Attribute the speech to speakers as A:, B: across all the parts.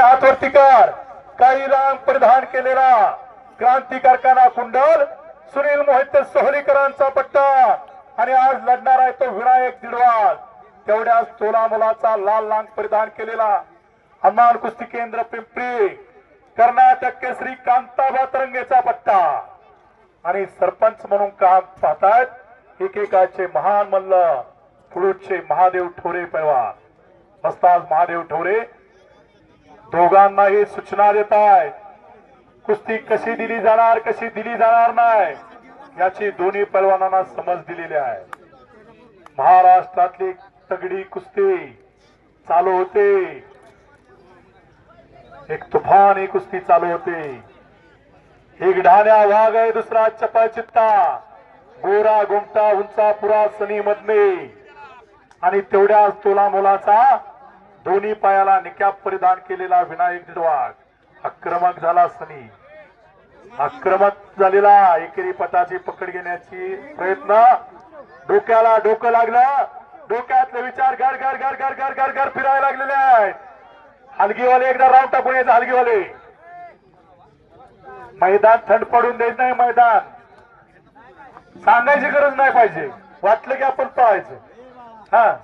A: हातवरती कर. काही रांग परिधान केलेला क्रांतिकारकाना कुंडल सुनील मोहित सोहलीकरांचा पट्टा. आणि आज लढणार आहे तो विनायक दिडवाल. तेवढ्याच तोला मुलाचा लाल लांग परिधान केलेला हनुमान कुस्ती केंद्र पिंपरी कर्नाटक केसरी कांताबा तरंगेचा पट्टा. आणि सरपंच म्हणून काम पाहतायत एकेकाचे महान मल्ल पुढचे महादेव ठोरे पैवा. मस्ताज महादेव ठोरे दोघांनाही सूचना देत आहे. कुस्ती कशी दिली जाणार कशी दिली जाणार नाही याची दोन्ही पैलवानांना समज दिलेली आहे. महाराष्ट्रातली तगडी कुस्ती चालू होते. एक तुफान कुस्ती चालू होते. एक ढाण्या वाघ आहे दुसरा चपळ चित्ता. गोरा गोमटा उंचापुरा सनी मधने. आणि तेवढ्याच तोला मोलाचा दोन्ही पायाला निकॅप परिधान केलेला विनायक दिडवाग आक्रमक झाला सनी. आक्रमक झालेला एकेरी पटाची पकड घेण्याची प्रयत्न. डोक्याला डोकं लागलं. डोक्यातले विचार घर घर घर घर घर घर घर फिरायला लागलेले आहेत. हलगीवाले एकदा राऊंड टाकून यायचं हलगीवाले. मैदान थंड पडून देत नाही मैदान. सांगायची गरज नाही पाहिजे. वाटलं की आपण पळायचं. हा.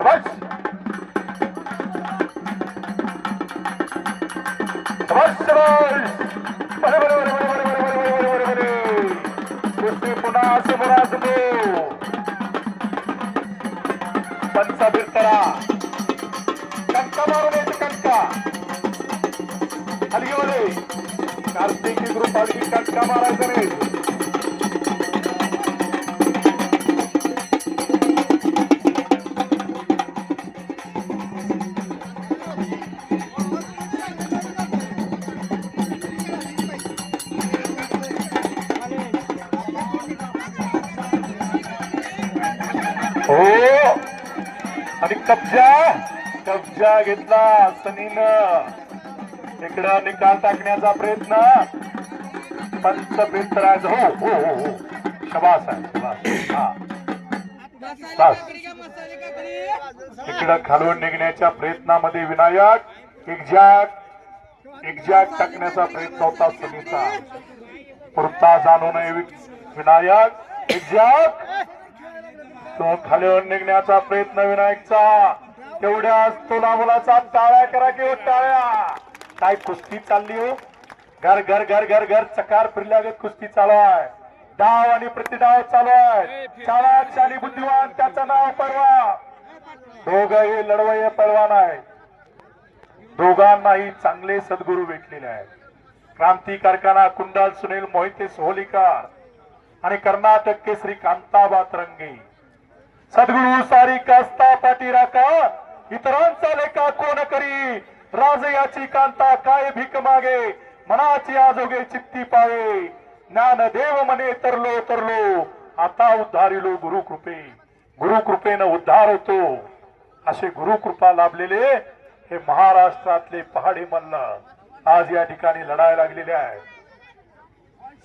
A: बस. पंचा बिरतरा कंका मारून यायचं कंका हलगी वाले कार्तिकी ग्रुप हलगी कंका मारायचं नाही आणि कब्जा! कब्जा घेतला सनीनं. इकडं निकाल टाकण्याचा प्रयत्न. पंत बिंतराज हो हो हो हो. शबास आहे शबास हा इकडं खालून निघण्याच्या प्रयत्नामध्ये विनायक एक्झॅक्ट एक्झॅक्ट टाकण्याचा प्रयत्न होता सनीचा. पुरता जाणू नये विनायक एक्झॅक्ट तो खालीवर निघण्याचा प्रयत्न विनायकचा. तेवढ्याच तुला मुलाचा टाळ्या करा किंवा हो, टाळ्या. काय कुस्ती चालली हो? घर घर घर घर घर चकार फिरल्यागत कुस्ती चालू आहे डाव आणि प्रतिडाव चालू आहे चाला शाली बुद्धिवान त्याचं नाव परवा. दोघं हे लढवय परवा नाही दोघांनाही चांगले सद्गुरू भेटलेले आहेत. क्रांती कारखाना सुनील मोहिते सोहलीकर आणि कर्नाटक केसरी कांताबा तरंगी सद्गुरु सारी कास्ता पाटी राखा इतरांचा लेखा कोण करी? राज याची कांता काय भीक मागे? मनाची आजोगे चित्ती पावे. ज्ञान देव मने तरलो तरलो. आता उद्धारिलो गुरु कृपे गुरु कृपेनं उद्धार होतो. असे गुरु कृपा लाभलेले हे महाराष्ट्रातले पहाडी मल्ल आज या ठिकाणी लढायला लागलेले आहे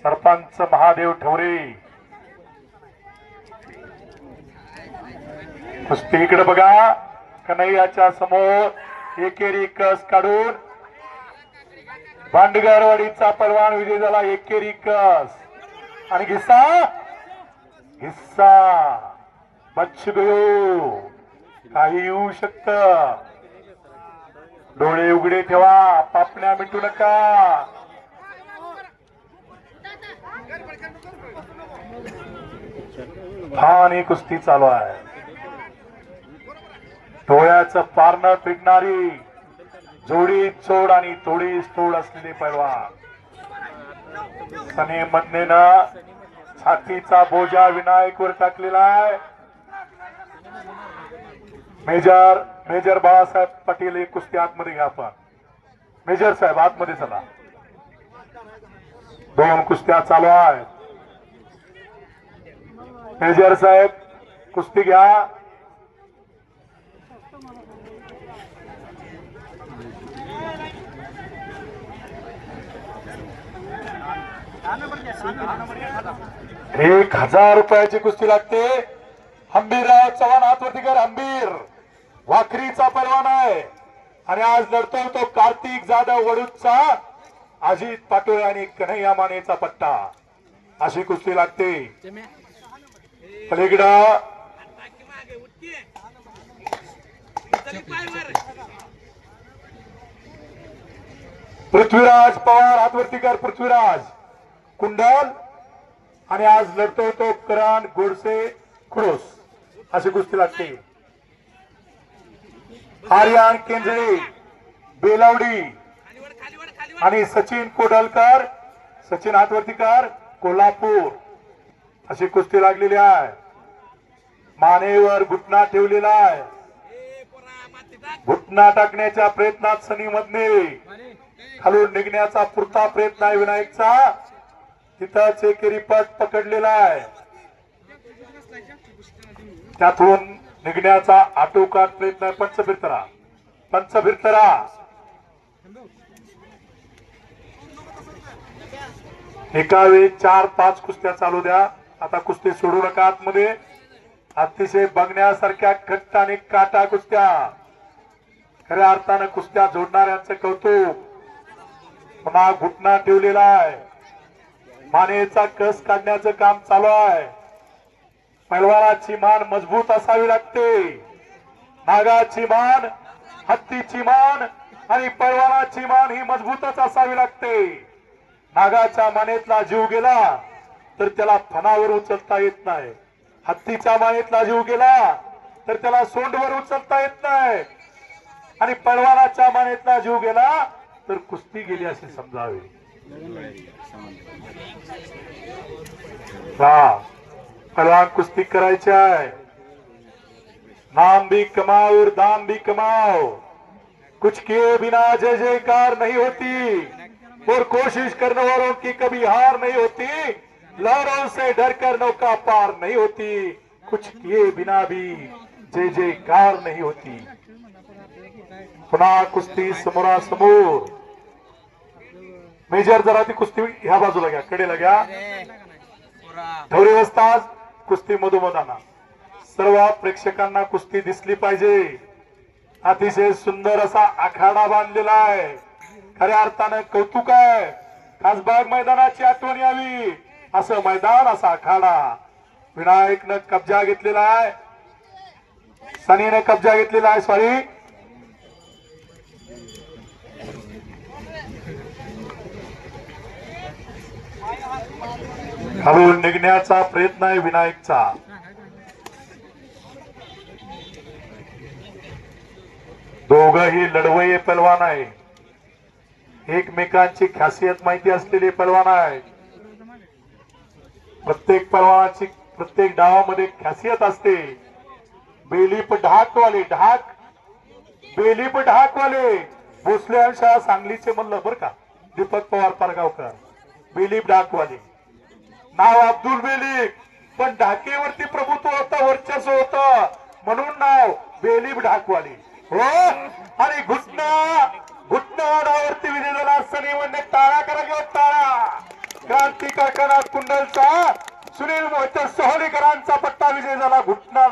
A: सरपंच महादेव ठवरे कुस्ती इकडे बघा. कन्हैयाच्या समोर एकेरी कस काढून भांडगरवाडीचा परवान विजय झाला एकेरी कस. आणि घिस्सा? घिस्सा. बच्च काही येऊ शकत. डोळे उघडे ठेवा. पापण्या मिटू नका. हा ही कुस्ती चालू आहे. डोळ्याचं पारणं पिटणारी जोडी चोड आणि तोडी तोड असलेली पैलवान. सने मधनेनं छातीचा बोजा विनायकवर टाकलेला आहे. मेजर मेजर बाळासाहेब पाटील एक कुस्ती आतमध्ये घ्या आपण मेजर साहेब आतमध्ये चला. दोन कुस्त्या चालू आहेत. मेजर साहेब कुस्ती घ्या. एक हजार रुपयाची कुस्ती लागते. हंबीरराव चव्हाण हातवरती कर हंबीर. वाखरीचा पैलवान आहे. आणि आज लढतोय तो कार्तिक जाधव वडूदचा अजित पाटोळे आणि कन्हैया मानेचा पट्टा. अशी कुस्ती लागते. पलीकडं. पृथ्वीराज पवार हातवरती कर पृथ्वीराज. कुंडल आणि आज लढतो तो करान गोडसे खुडोस अशी कुस्ती लागते. आर्यन केंजळे बेलावडी आणि सचिन कोडलकर सचिन हातवर्तीकर कोल्हापूर अशी कुस्ती लागलेली आहे. मानेवर घुटना ठेवलेला आहे. घुटना टाकण्याच्या प्रयत्नात सनी मधने खालून निघण्याचा पुरता प्रयत्न आहे विनायकचा. तिथं चेकेरी पट पकडलेला आहे. त्यातून निघण्याचा आटोकाट प्रयत्न आहे पंच फिरतरा पंच फिरतरा एका वेळी चार पाच कुस्त्या चालू द्या. आता कुस्ती सोडू नका आतमध्ये. अतिशय बघण्यासारख्या घट्ट आणि काटा कुस्त्या. खऱ्या अर्थानं कुस्त्या जोडणाऱ्यांचं कौतुक. पुन्हा घुटना ठेवलेला आहे. मानेचा कस काढण्याचं काम चालू आहे. पैलवानाची मान मजबूत असावी लागते. नागाची मान हत्तीची मान आणि पैलवानाची मान ही मजबूतच असावी लागते. नागाच्या मानेतला जीव गेला तर त्याला फणावर उचलता येत नाही. हत्तीच्या मानेतला जीव गेला तर त्याला सोंडवर उचलता येत नाही. आणि पैलवानाच्या मानेतला जीव गेला तर कुस्ती गेली असे समजावे. हा. कला कुस्ती करायची आहे. नाम भी कमाओ और दाम भी कमाओ कुछ किए बिना जय जयकार नहीं होती. और कोशिश करने वालों की कभी हार नहीं होती. लहरों से डर कर नौका पार नहीं होती. कुछ किए बिना भी जय जयकार नहीं होती. पुन्हा कुस्ती समोरासमोर मेजर जरा ती कुस्ती ह्या बाजूला घ्या कडेला घ्या. ढवरे वस्ताज कुस्ती मधोमधाना सर्व प्रेक्षकांना कुस्ती दिसली पाहिजे. अतिशय सुंदर असा आखाडा बांधलेला आहे. खऱ्या अर्थानं कौतुक आहे. खासबाग मैदानाची आठवण यावी. असं मैदान असा आखाडा. विनायकनं कब्जा घेतलेला आहे. सनीने कब्जा घेतलेला आहे सॉरी खालून निघण्याचा प्रयत्न आहे विनायकचा. दोघही लढवये पलवान आहे. एकमेकांची खासियत माहिती असलेले पलवान आहे प्रत्येक पलवानाची प्रत्येक डावामध्ये खासियत असते. बेलीप ढाकवाले ढाक. बेलीप ढाकवाले भोसले आणि सांगलीचे म्हणलं बरं का. दीपक पवार पारगावकर. बेलीप ढाकवाले नाव अब्दुल बेलीब पण ढाकेवरती प्रभुत्व होतं वर्चस्व होतं. म्हणून नाव बेलीब ढाकवाली. हो? आणि घुटना घुटना नावावरती विजय झाला सनी म्हणणे टाळा करा किंवा टाळा क्रांती कारखाना कुंडलचा सुनील मोहित सोहलीकरांचा पट्टा विजय झाला घुटना